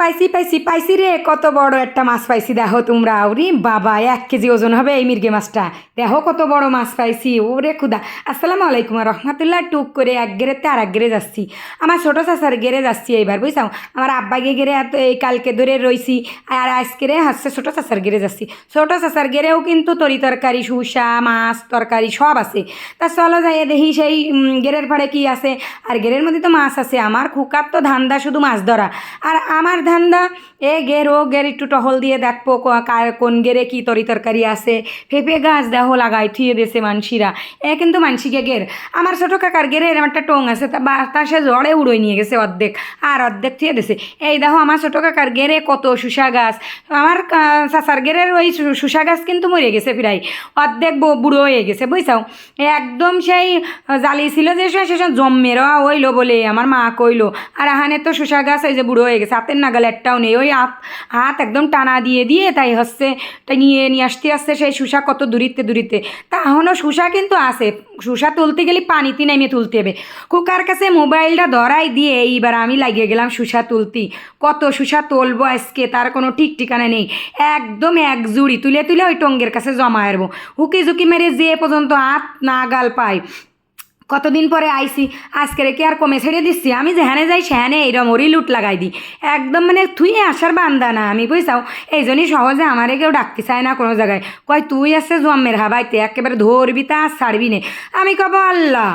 পাইছি পাইছি পাইছি রে, কত বড় একটা মাছ পাইছি, দেখো তোমরা। ওরে বাবা, এক কেজি ওজন হবে এই মির্গে মাছটা। দেখো কত বড় মাছ পাইছি, ওরে খুদা। আসসালামু আলাইকুম রহমতুল্লাহ, টুক করে এক গেরেতে আর এক গেরে যাচ্ছি। আমার ছোটো চাচার গেরে যাচ্ছি এইবার, বুঝছাও? আমার আব্বাকে গেরে এত এই কালকে ধরে রইছি, আর আজকে হচ্ছে ছোটো চাচার গেরে যাচ্ছি। ছোটো চাচার গেরেও কিন্তু তরি তরকারি, শুসা, মাছ, তরকারি সব আছে। তা চলো যাই দেখি সেই গেরের পাড়ে কি আছে। আর গেরের মধ্যে তো মাছ আছে, আমার খুকার তো ধান্দা শুধু মাছ ধরা। আর আমার ধান্দা। এ গের ও গের একটু টহল দিয়ে দেখব কোন গেরে কি তরি তরকারি আছে। পেঁপে গাছ দেহ লাগাই থুয়ে দেছে মানসিরা। এ কিন্তু মানসিকে গের আমার ছোটো কাকার গেরে এরম একটা টং আছে, তা বাতাসে জড়ে উড়োই নিয়ে গেছে অর্ধেক। আর অর্ধেক থুয়ে দেছে এই দেখো আমার ছোটো কাকার গেরে কত শুষা গাছ। আমার চাচার গেরের ওই শুষা গাছ কিন্তু মরে গেছে প্রায়। অর্ধেক বুড়ো হয়ে গেছে, বুঝছাও? একদম সেই জালি ছিল যে সে জম্মের হইল বলে, আমার মা কইলো। আর আহানে তো শুষা গাছ ওই যে বুড়ো হয়ে গেছে, হাতের নাগাল একটাও নেই। ওই হাত হাত একদম টানা দিয়ে দিয়ে তাই হচ্ছে, তাই নিয়ে নিয়ে আসতে আসতে সেই শুষা কত দূরিতে দূরিতে তা এখনও শুষা কিন্তু আছে। শুষা তুলতে গেলে পানিতে নেমে তুলতে হবে। কুকার কাছে মোবাইলটা ধরাই দিয়ে এইবার আমি লাগিয়ে গেলাম শুষা তুলতি। কত শুষা তুলবো আজকে, তার কোনো ঠিক ঠিকানা নেই। একদম এক জুড়ি তুলে তুলে ওই টঙ্গের কাছে জমা আসব হুকি ঝুঁকি মেরে যে পর্যন্ত হাত, নাগাল পাই কতদিন পরে আইসি আজকে রেখে আর কমে ছেড়ে দিচ্ছি? আমি যেখানে যাই সেখানে এইরকম ওরই লুট লাগাই দিই। একদম মানে থুয়ে আসার বান্দা না আমি, বুঝছাও? এই জন্যই সহজে আমারে কেউ ডাকতে চায় না কোনো জায়গায়। কয়, তুই আসছে জম্মের হাবাইতে একেবারে ধরবি তা আর ছাড়বি নে। আমি কব, আল্লাহ!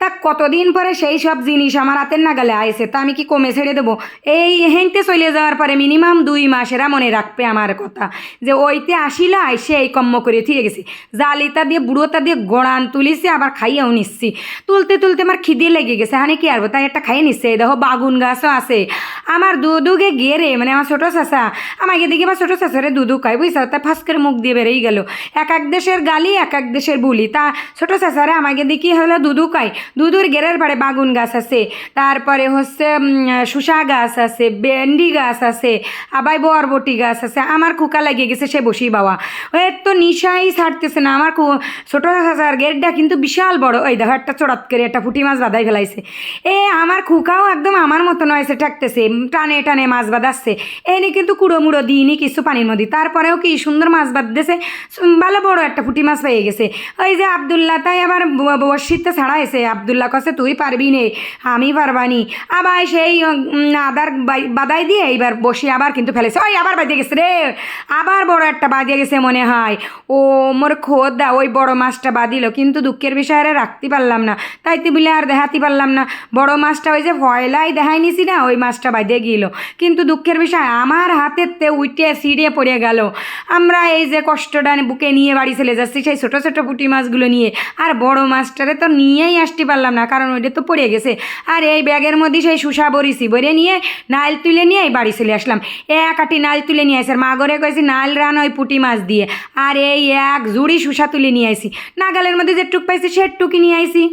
তা কতদিন পরে সেই সব জিনিস আমার হাতের নাগালে আইসে তা আমি কি কমে ছেড়ে দেবো? এই হেঁটে চলে যাওয়ার পরে মিনিমাম দুই মাসেরা মনে রাখবে আমার কথা, যে ওইতে আসিল, আইসে এই কম্ম করে থিয়ে গেছি। জালিতা দিয়ে বুড়োতা দিয়ে গোড়ান তুলিছে, আবার খাইয়েও নিচ্ছি। তুলতে তুলতে আমার খিদে লেগে গেছে, হানি কি আরবো তাই একটা খাইয়ে নিচ্ছে দেখো, বাগুন গাছও আছে। আমার দুধুকে গেরে মানে আমার ছোটো চাষা আমাকে দেখি বা ছোটো চাষারে দুধু খাই বুঝছ? তা ফাঁস করে মুখ দিয়ে বেরিয়ে গেল। এক এক দেশের গালি, এক এক দেশের বুলি। তা ছোটো চাষারে আমাকে দেখি হলো দুদু খাই দুধুর গেরের পাড়ে বাগুন গাছ আছে। তারপরে হচ্ছে শুষা গাছ আছে, ভেন্ডি গাছ আছে আবার বরবটি গাছ আছে, আমার কুকা লাগিয়ে গেছে সে বসি বাবা ওই তো নিশাই ছাড়তেছে না, আমার ছোটো চাষার গেটটা কিন্তু বিশাল বড়। ওই দেখো, একটা চড়াত করে একটা পুঁটি মাছ বাঁধাই ফেলাইছে। এ, আমার খুকাও একদম আমার মতো নয় সে ঠেকতেছে। টানে টানে মাছ বাঁধাচ্ছে। এনে কিন্তু কুড়ো মুড়ো দিইনি কিছু পানির মধ্যে। তারপরেও কি সুন্দর মাছ বাঁধতেছে। সুম, ভালো বড় একটা পুঁটি মাছ পেয়ে গেছে। ওই যে আবদুল্লাহ তাই আবার ব- ছাড়া এসে আবদুল্লাহ কাছে তুই পারবি নে আমি পারবানি আবার সেই আদার বাদাই দিয়ে এইবার বসে আবার কিন্তু ফেলেছে। ওই আবার বাজিয়ে গেছে রে। আবার বড় একটা বাজিয়ে গেছে মনে হয়। ও মোর খোদা ওই বড় মাছটা বাদিল কিন্তু দুঃখের বিষয়ে আর রাখতে পারলাম না। তাইতে বলে আর দেখাতে পারলাম না। বড় মাছটা ওই যে ভয়লাই দেখাই নিছি না ওই মাছটা বাইদে গেল। কিন্তু দুঃখের বিষয়, আমার হাতেতে উইটে সিঁড়ে পড়ে গেল। আমরা এই যে কষ্টটা বুকে নিয়ে বাড়ি চলে যাচ্ছি, সেই ছোটো ছোটো পুঁটি মাছগুলো নিয়ে। আর বড় মাছটারে তো নিয়েই আসতে পারলাম না, কারণ ওইটা তো পড়ে গেছে। আর এই ব্যাগের মধ্যে সেই শুষা বরিছি বরে নিয়ে নাইল তুলে নিয়ে এই বাড়ি চলে আসলাম। এক আটি নাইল তুলে নিয়ে আসি আর মা ঘরে কয়েছি নাইল রান ওই পুঁটি মাছ দিয়ে। আর এই এক জুড়ি শুষা তুলে নিয়ে আইসি নাগালের মধ্যে যে টুক পাইছি সে টুকি নিয়ে আইসি